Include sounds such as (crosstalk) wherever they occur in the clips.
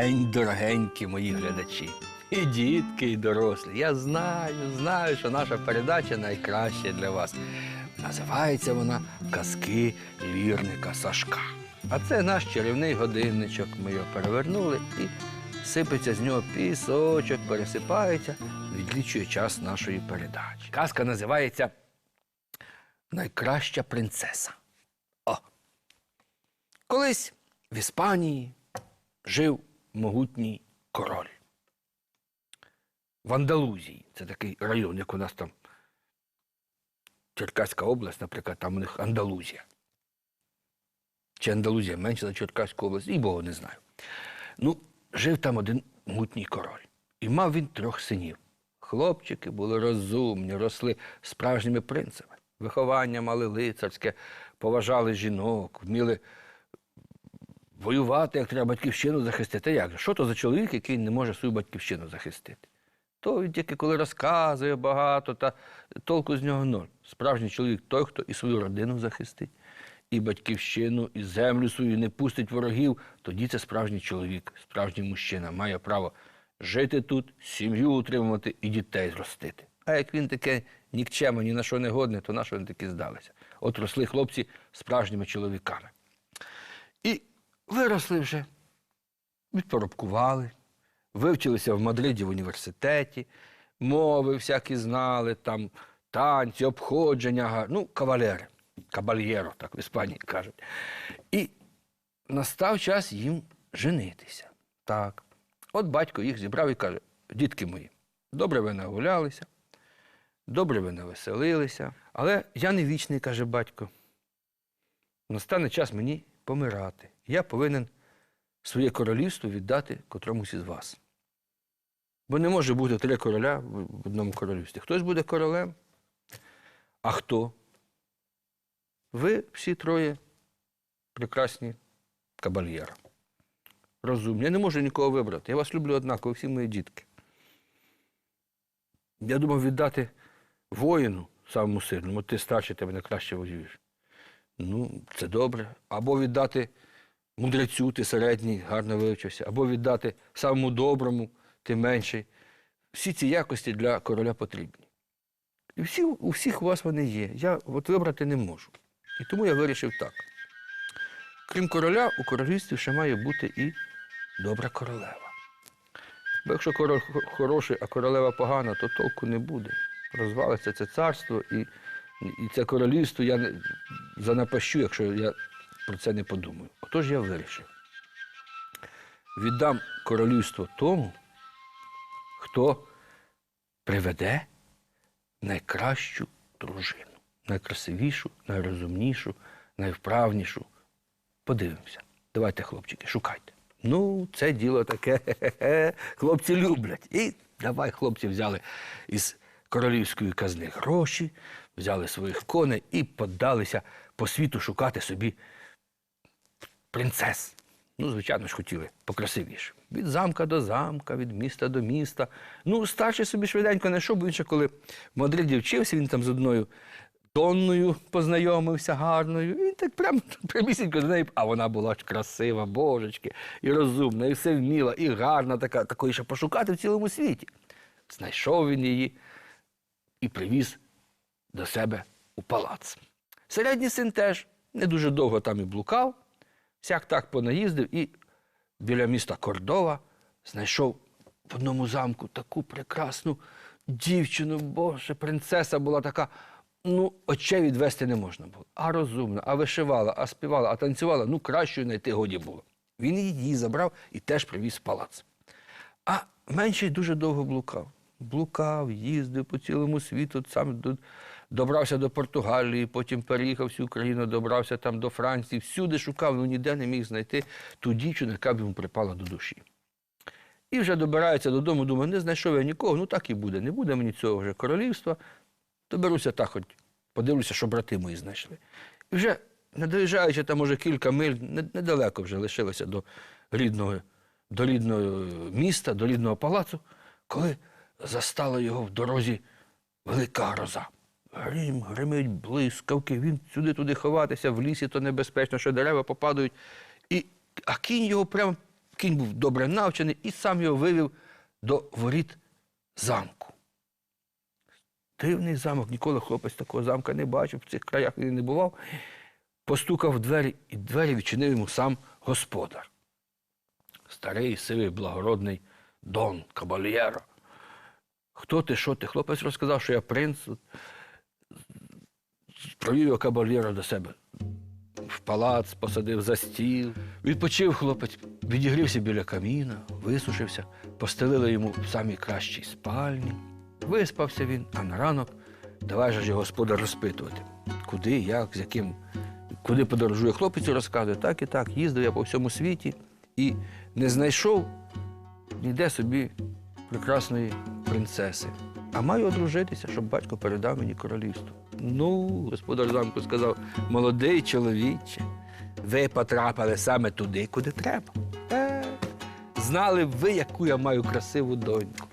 День, дорогенькі мої глядачі. І дітки, і дорослі. Я знаю, знаю, що наша передача найкраща для вас. Називається вона Казки лірника Сашка. А це наш чарівний годинничок. Ми його перевернули і сипеться з нього пісочок, пересипається, відлічує час нашої передачі. Казка називається Найкраща принцеса. О! Колись в Іспанії жив могутній король. В Андалузії. Це такий район, як у нас там Черкаська область, наприклад, там у них Андалузія. Чи Андалузія менше за Черкаську область, і Бога не знаю. Ну, жив там один могутній король. І мав він трьох синів. Хлопчики були розумні, росли справжніми принцами. Виховання мали лицарське, поважали жінок, вміли воювати, як треба батьківщину захистити. Як? Що то за чоловік, який не може свою батьківщину захистити? То він тільки коли розказує багато, та толку з нього ноль. Справжній чоловік той, хто і свою родину захистить, і батьківщину, і землю свою не пустить ворогів, тоді це справжній чоловік, справжній мужчина має право жити тут, сім'ю утримувати і дітей зростити. А як він таке нікчемо, ні на що не годне, то на що вони таки здалися? От росли хлопці справжніми чоловіками. Виросли вже, відпоробкували, вивчилися в Мадриді в університеті, мови всякі знали, там танці, обходження, ну, кавалери, кабальєро, так в Іспанії кажуть. І настав час їм женитися. Так. От батько їх зібрав і каже: дітки мої, добре ви нагулялися, добре ви навеселилися, але я не вічний, каже батько. Настане час мені помирати. Я повинен своє королівство віддати котромусь із вас. Бо не може бути три короля в одному королівстві. Хтось буде королем, а хто? Ви всі троє прекрасні кабальєри. Розумні. Я не можу нікого вибрати. Я вас люблю однаково, всі мої дітки. Я думав віддати воїну самому сильному, ти старший, тебе найкраще воюєш. Ну, це добре. Або віддати мудрецю, ти середній, гарно вивчився, або віддати самому доброму, ти менший. Всі ці якості для короля потрібні. І всі, у всіх у вас вони є. Я от вибрати не можу. І тому я вирішив так. Крім короля, у королівстві ще має бути і добра королева. Бо якщо король хороший, а королева погана, то толку не буде. Розвалиться це царство і, і це королівство я не занапащу, якщо я про це не подумаю. Отож я вирішив. Віддам королівство тому, хто приведе найкращу дружину, найкрасивішу, найрозумнішу, найвправнішу. Подивимося. Давайте, хлопчики, шукайте. Ну, це діло таке. Хлопці люблять. І давай хлопці взяли із королівської казни гроші, взяли своїх коней і подалися по світу шукати собі принцес. Ну, звичайно ж, хотіли покрасивіше. Від замка до замка, від міста до міста. Ну, старший собі швиденько знайшов, бо він ще коли в Мадриді вчився, він там з одною Донною познайомився гарною. Він так прямо (laughs) прямісінько до неї. А вона була ж красива, божечки, і розумна, і все вміла, і гарна, така, такої ще пошукати в цілому світі. Знайшов він її і привіз до себе у палац. Середній син теж не дуже довго там і блукав, всяк так понаїздив і біля міста Кордова знайшов в одному замку таку прекрасну дівчину, боже, принцеса була така. Ну, очей відвести не можна було. А розумна, а вишивала, а співала, а танцювала, ну кращої знайти годі було. Він її забрав і теж привіз в палац. А менший дуже довго блукав. Блукав, їздив по цілому світу, сам до- добрався до Португалії, потім переїхав всю Україну, добрався там до Франції, всюди шукав, ну ніде не міг знайти ту дівчину, яка б йому припала до душі. І вже добирається додому, думає, не знайшов я нікого, ну так і буде. Не буде мені цього вже королівства. Доберуся так, хоч подивлюся, що брати мої знайшли. І вже, не доїжджаючи там, може, кілька миль, недалеко вже лишилося до рідного, до рідного міста, до рідного палацу, коли застала його в дорозі велика гроза. Грім, гримить, блискавки, він сюди-туди ховатися, в лісі то небезпечно, що дерева попадають. І, а кінь його прямо Кінь був добре навчений і сам його вивів до воріт замку. Дивний замок, ніколи хлопець такого замка не бачив, в цих краях він не бував. Постукав в двері, і двері відчинив йому сам господар. Старий, сивий, благородний Дон Кабальєро. Хто ти, що ти? Хлопець розказав, що я принц. Провів його кабальєро до себе в палац, посадив за стіл. Відпочив хлопець, відігрівся біля каміна, висушився, постелили йому в самій кращій спальні. Виспався він, а на ранок давай же господар розпитувати, куди, як, з яким, куди подорожує хлопець, розказує, так і так, їздив я по всьому світі і не знайшов ніде собі прекрасної принцеси. А маю одружитися, щоб батько передав мені королівство. Ну, господар замку сказав, молодий чоловіче, ви потрапили саме туди, куди треба. Е, знали б ви, яку я маю красиву доньку.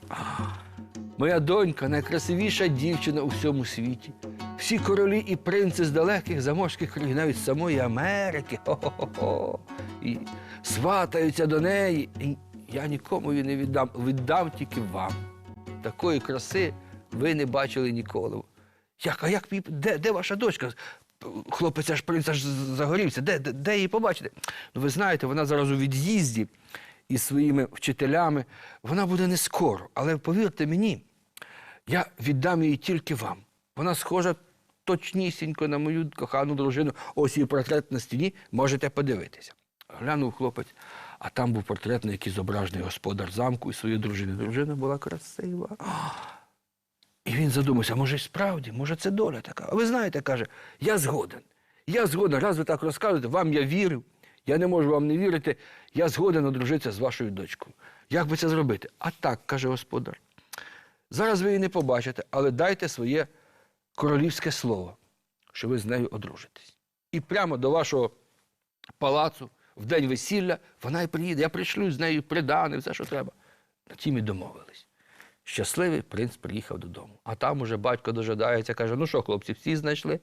Моя донька найкрасивіша дівчина у всьому світі. Всі королі і принци з далеких заморських країн, навіть з самої Америки, хо-хо-хо, і сватаються до неї. І я нікому її не віддам, віддам тільки вам. Такої краси ви не бачили ніколи. Як, а як де, де ваша дочка? Хлопець аж принц аж загорівся. Де, де, де її побачити? Ну, ви знаєте, вона зараз у від'їзді із своїми вчителями. Вона буде не скоро, але повірте мені, я віддам її тільки вам. Вона схожа точнісінько на мою кохану дружину. Ось її портрет на стіні, можете подивитися. Глянув хлопець, а там був портрет, на який зображений господар замку і своєї дружини. Дружина була красива. І він задумався, може, справді, може, це доля така. А ви знаєте, каже, я згоден. Я згоден, раз ви так розказуєте, вам я вірю. Я не можу вам не вірити, я згоден одружитися з вашою дочкою. Як би це зробити? А так, каже господар. Зараз ви її не побачите, але дайте своє королівське слово, що ви з нею одружитесь. І прямо до вашого палацу, в день весілля, вона і приїде. Я пришлю з нею придане, все, що треба. На тім і домовились. Щасливий принц приїхав додому. А там уже батько дожидається, каже: ну що, хлопці, всі знайшли?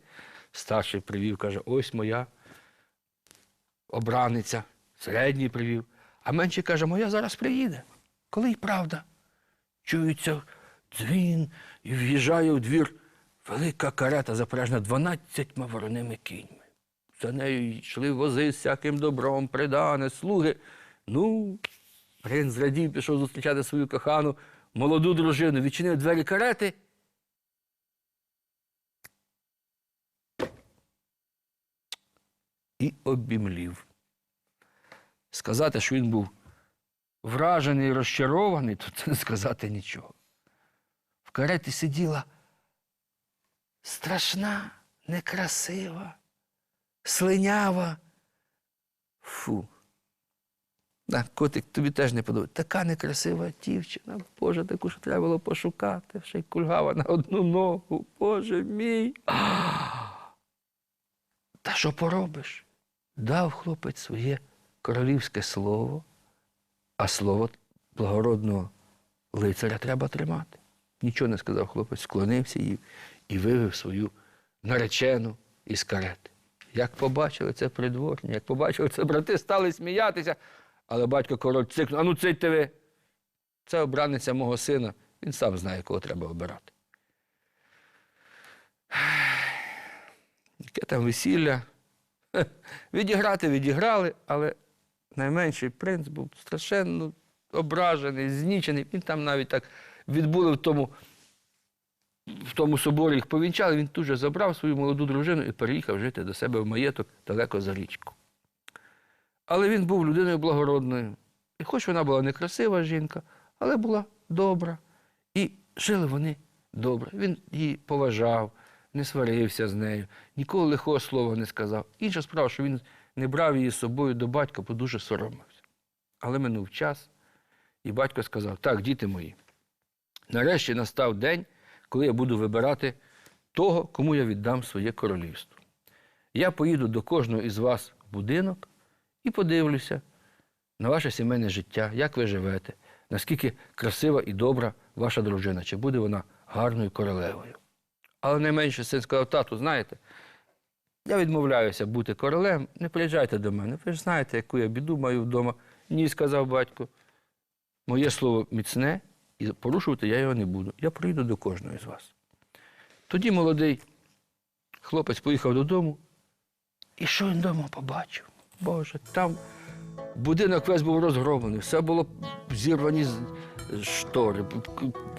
Старший привів, каже, ось моя обраниця, середній привів. А менший каже, моя зараз приїде. Коли й правда. Чується дзвін і в'їжджає у двір велика карета, запряжена дванадцятьма вороними кіньми. За нею йшли вози з всяким добром, придане, слуги. Ну, принц зрадів, пішов зустрічати свою кохану, молоду дружину, відчинив двері карети. І обімлів. Сказати, що він був вражений розчарований, то це не сказати нічого. В кареті сиділа страшна, некрасива, слинява. Фу. Да, котик, тобі теж не подобається. Така некрасива дівчина. Боже, таку що треба було пошукати. Ще й кульгава на одну ногу. Боже мій. Та що поробиш? Дав хлопець своє королівське слово, а слово благородного лицаря треба тримати. Нічого не сказав хлопець, склонився їй і вивів свою наречену із карети. Як побачили це придворні, як побачили це брати, стали сміятися. Але батько король цикнув, а ну цитьте ви. Це обраниця мого сина, він сам знає, кого треба обирати. Яке там весілля? Відіграти відіграли, але найменший принц був страшенно ображений, знічений. Він там навіть так відбули в тому, в тому соборі, їх повінчали. Він тут же забрав свою молоду дружину і переїхав жити до себе в маєток далеко за річку. Але він був людиною благородною. І хоч вона була некрасива жінка, але була добра. І жили вони добре. Він її поважав, не сварився з нею, ніколи лихого слова не сказав. Інша справа, що він не брав її з собою до батька, бо дуже соромився. Але минув час, і батько сказав: так, діти мої, нарешті настав день, коли я буду вибирати того, кому я віддам своє королівство. Я поїду до кожного із вас в будинок і подивлюся на ваше сімейне життя, як ви живете, наскільки красива і добра ваша дружина, чи буде вона гарною королевою. Але найменше син сказав, тату, знаєте, я відмовляюся бути королем, не приїжджайте до мене. Ви ж знаєте, яку я біду маю вдома. Ні, сказав батько. Моє слово міцне, і порушувати я його не буду. Я прийду до кожного з вас. Тоді молодий хлопець поїхав додому, і що він вдома побачив? Боже, там будинок весь був розгромлений, все було зірвані штори,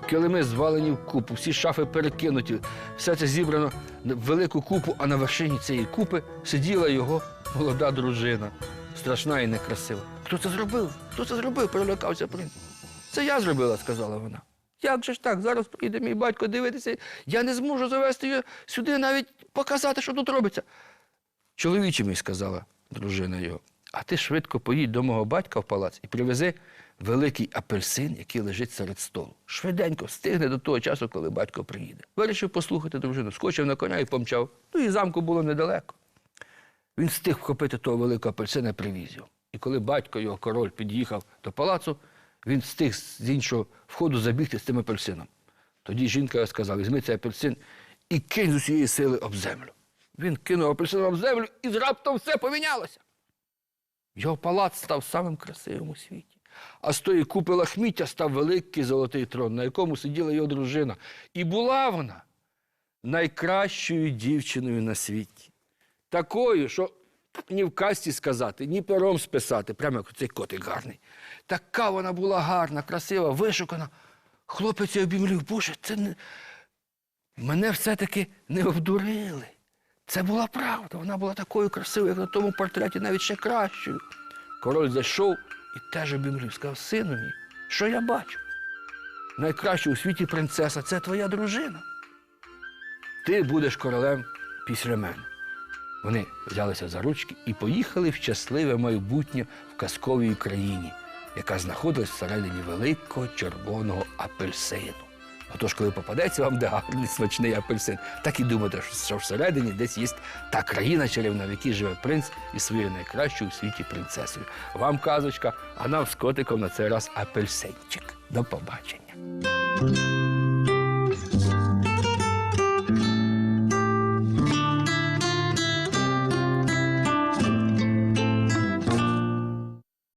килими звалені в купу, всі шафи перекинуті, все це зібрано в велику купу, а на вершині цієї купи сиділа його молода дружина, страшна і некрасива. Хто це зробив? Хто це зробив? перелякався принц. Це я зробила, сказала вона. Як же ж так? Зараз прийде мій батько дивитися. Я не зможу завести її сюди, навіть показати, що тут робиться. Чоловіче мій, сказала дружина його, а ти швидко поїдь до мого батька в палац і привези великий апельсин, який лежить серед столу. Швиденько встигне до того часу, коли батько приїде. Вирішив послухати дружину, скочив на коня і помчав. Ну і замку було недалеко. Він встиг вхопити того великого апельсина привіз його. І коли батько його король під'їхав до палацу, він встиг з іншого входу забігти з тим апельсином. Тоді жінка сказала: візьми цей апельсин і кинь з усієї сили об землю. Він кинув апельсин об землю і раптом все помінялося. Його палац став самим красивим у світі. А з тої купи лахміття став великий золотий трон, на якому сиділа його дружина. І була вона найкращою дівчиною на світі. Такою, що ні в касті сказати, ні пером списати, прямо як цей котик гарний. Така вона була гарна, красива, вишукана. Хлопець її обімлів, боже, це не... мене все-таки не обдурили. Це була правда. Вона була такою красивою, як на тому портреті, навіть ще кращою. Король зайшов і теж обімлів, сказав, сину мій, що я бачу? Найкраща у світі принцеса це твоя дружина. Ти будеш королем після мене. Вони взялися за ручки і поїхали в щасливе майбутнє в казковій країні, яка знаходилась всередині великого червоного апельсину. Отож, коли попадеться вам де гарний смачний апельсин, так і думайте, що всередині десь є та країна чарівна, в якій живе принц із своєю найкращою у світі принцесою. Вам казочка, а нам з котиком на цей раз апельсинчик. До побачення.